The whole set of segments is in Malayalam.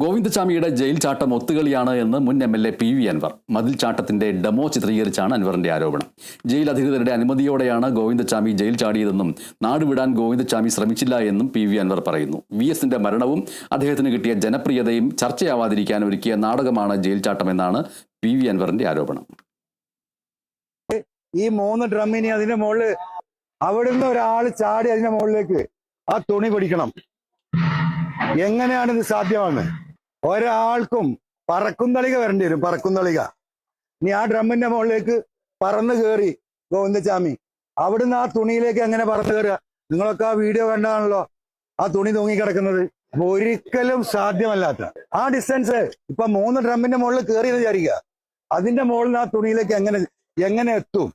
ഗോവിന്ദചാമിയുടെ ജയിൽ ചാട്ടം ഒത്തുകളിയാണ് എന്ന് മുൻ M L A P V Anvar. മതിൽ ചാട്ടത്തിന്റെ ഡെമോ ചിത്രീകരിച്ചാണ് അൻവറിന്റെ ആരോപണം. ജയിൽ അധികൃതരുടെ അനുമതിയോടെയാണ് ഗോവിന്ദസ്വാമി ജയിൽ ചാടിയതെന്നും നാടുവിടാൻ ഗോവിന്ദസ്വാമി ശ്രമിച്ചില്ല എന്നും പി വി അൻവർ പറയുന്നു. വി എസിന്റെ മരണവും അദ്ദേഹത്തിന് കിട്ടിയ ജനപ്രിയതയും ചർച്ചയാവാതിരിക്കാൻ ഒരുക്കിയ നാടകമാണ് ജയിൽ ചാട്ടമെന്നാണ് പി വി അൻവറിന്റെ ആരോപണം. ഈ മൂന്ന് ഡ്രമ്മിനി അതിന്റെ മുകളിൽ അവിടുന്ന് ഒരാൾ ചാടി അതിന്റെ മുകളിലേക്ക് ആ തുണി പിടിക്കണം. എങ്ങനെയാണ് ഇത് സാധ്യമാണ് ഒരാൾക്കും പറക്കുന്നളിക വരേണ്ടി വരും പറക്കുന്തളിക ഇനി ആ ഡ്രമ്മിന്റെ മുകളിലേക്ക് പറന്ന് കയറി ഗോവിന്ദസ്വാമി. അവിടുന്ന് ആ തുണിയിലേക്ക് എങ്ങനെ പറന്ന് കയറുക നിങ്ങളൊക്കെ ആ വീഡിയോ കണ്ടാണല്ലോ ആ തുണി തൂങ്ങിക്കിടക്കുന്നത്. അപ്പൊ ഒരിക്കലും സാധ്യമല്ലാത്ത. ആ ഡിസ്റ്റൻസ് ഇപ്പൊ മൂന്ന് ഡ്രമ്മിന്റെ മുകളിൽ കയറി എന്ന് വിചാരിക്കുക. അതിന്റെ മുകളിൽ ആ തുണിയിലേക്ക് എങ്ങനെ എങ്ങനെ എത്തും?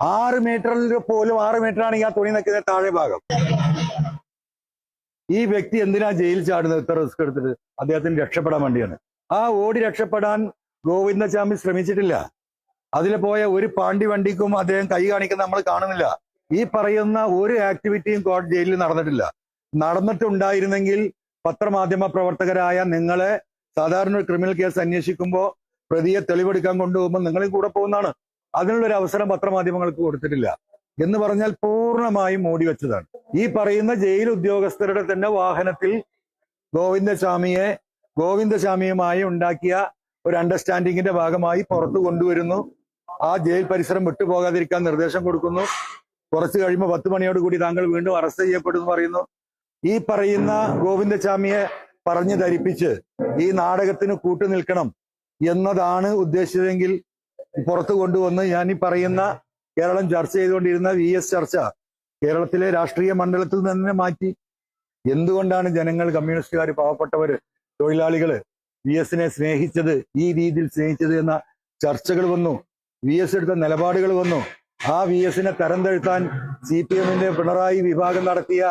ആറ് മീറ്ററിൽ പോലും ആറ് മീറ്റർ ആണെങ്കിൽ ആ തുണി നിൽക്കുന്ന താഴെ ഭാഗം. ഈ വ്യക്തി എന്തിനാ ജയിൽ ചാടുന്നത്? ഇത്ര റിസ്ക് എടുത്തിട്ട് അദ്ദേഹത്തിന് രക്ഷപ്പെടാൻ വേണ്ടിയാണ്. ആ ഓടി രക്ഷപ്പെടാൻ ഗോവിന്ദചാമി ശ്രമിച്ചിട്ടില്ല. അതിൽ പോയ ഒരു പാണ്ടി വണ്ടിക്കും അദ്ദേഹം കൈ കാണിക്കുന്ന നമ്മൾ കാണുന്നില്ല. ഈ പറയുന്ന ഒരു ആക്ടിവിറ്റിയും കോടതി ജയിലിൽ നടന്നിട്ടില്ല. നടന്നിട്ടുണ്ടായിരുന്നെങ്കിൽ പത്രമാധ്യമ പ്രവർത്തകരായ നിങ്ങളെ സാധാരണ ഒരു ക്രിമിനൽ കേസ് അന്വേഷിക്കുമ്പോൾ പ്രതിയെ തെളിവെടുക്കാൻ കൊണ്ടുപോകുമ്പോൾ നിങ്ങളും കൂടെ പോകുന്നതാണ്. അതിനുള്ളൊരു അവസരം പത്രമാധ്യമങ്ങൾക്ക് കൊടുത്തിട്ടില്ല. എന്ന് പറഞ്ഞാൽ പൂർണമായും മൂടി വെച്ചതാണ്. ഈ പറയുന്ന ജയിൽ ഉദ്യോഗസ്ഥരുടെ തന്നെ വാഹനത്തിൽ ഗോവിന്ദസ്വാമിയെ ഗോവിന്ദസ്വാമിയുമായി ഉണ്ടാക്കിയ ഒരു അണ്ടർസ്റ്റാൻഡിങ്ങിന്റെ ഭാഗമായി പുറത്തു കൊണ്ടുവരുന്നു. ആ ജയിൽ പരിസരം വിട്ടുപോകാതിരിക്കാൻ നിർദ്ദേശം കൊടുക്കുന്നു. കുറച്ച് കഴിയുമ്പോൾ പത്ത് മണിയോട് കൂടി താങ്കൾ വീണ്ടും അറസ്റ്റ് ചെയ്യപ്പെടുമെന്ന് പറയുന്നു. ഈ പറയുന്ന ഗോവിന്ദസ്വാമിയെ പറഞ്ഞു ധരിപ്പിച്ച് ഈ നാടകത്തിന് കൂട്ടു നിൽക്കണം എന്നതാണ് ഉദ്ദേശിച്ചതെങ്കിൽ പുറത്തു കൊണ്ടുവന്ന് ഞാൻ ഈ പറയുന്ന കേരളം ചർച്ച ചെയ്തുകൊണ്ടിരുന്ന വി എസ് ചർച്ച കേരളത്തിലെ രാഷ്ട്രീയ മണ്ഡലത്തിൽ നിന്ന് മാറ്റി എന്തുകൊണ്ടാണ് ജനങ്ങൾ കമ്മ്യൂണിസ്റ്റുകാർ പാവപ്പെട്ടവര് തൊഴിലാളികൾ വി എസിനെ സ്നേഹിച്ചത് ഈ രീതിയിൽ സ്നേഹിച്ചത് എന്ന ചർച്ചകൾ വന്നു വി എസ് എടുത്ത നിലപാടുകൾ വന്നു. ആ വി എസിനെ തരം തഴുത്താൻ സി പി എമ്മിന്റെ പിണറായി വിഭാഗം നടത്തിയ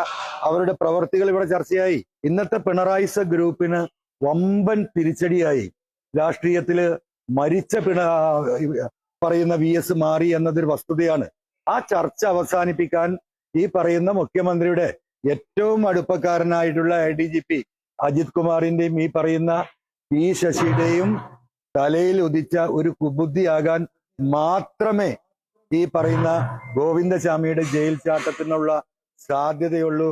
അവരുടെ പ്രവർത്തികൾ ഇവിടെ ചർച്ചയായി. ഇന്നത്തെ പിണറായിസ ഗ്രൂപ്പിന് വമ്പൻ തിരിച്ചടിയായി. രാഷ്ട്രീയത്തിൽ മരിച്ച പിണ പറയുന്ന വി എസ് മാറി എന്നതൊരു വസ്തുതയാണ്. ആ ചർച്ച അവസാനിപ്പിക്കാൻ ഈ പറയുന്ന മുഖ്യമന്ത്രിയുടെ ഏറ്റവും അടുപ്പക്കാരനായിട്ടുള്ള I D G P Ajith കുമാറിന്റെയും ഈ പറയുന്ന പി ശശിയുടെയും തലയിൽ ഉദിച്ച ഒരു കുബുദ്ധിയാകാൻ മാത്രമേ ഈ പറയുന്ന ഗോവിന്ദസ്വാമിയുടെ ജയിൽ ചാട്ടത്തിനുള്ള സാധ്യതയുള്ളൂ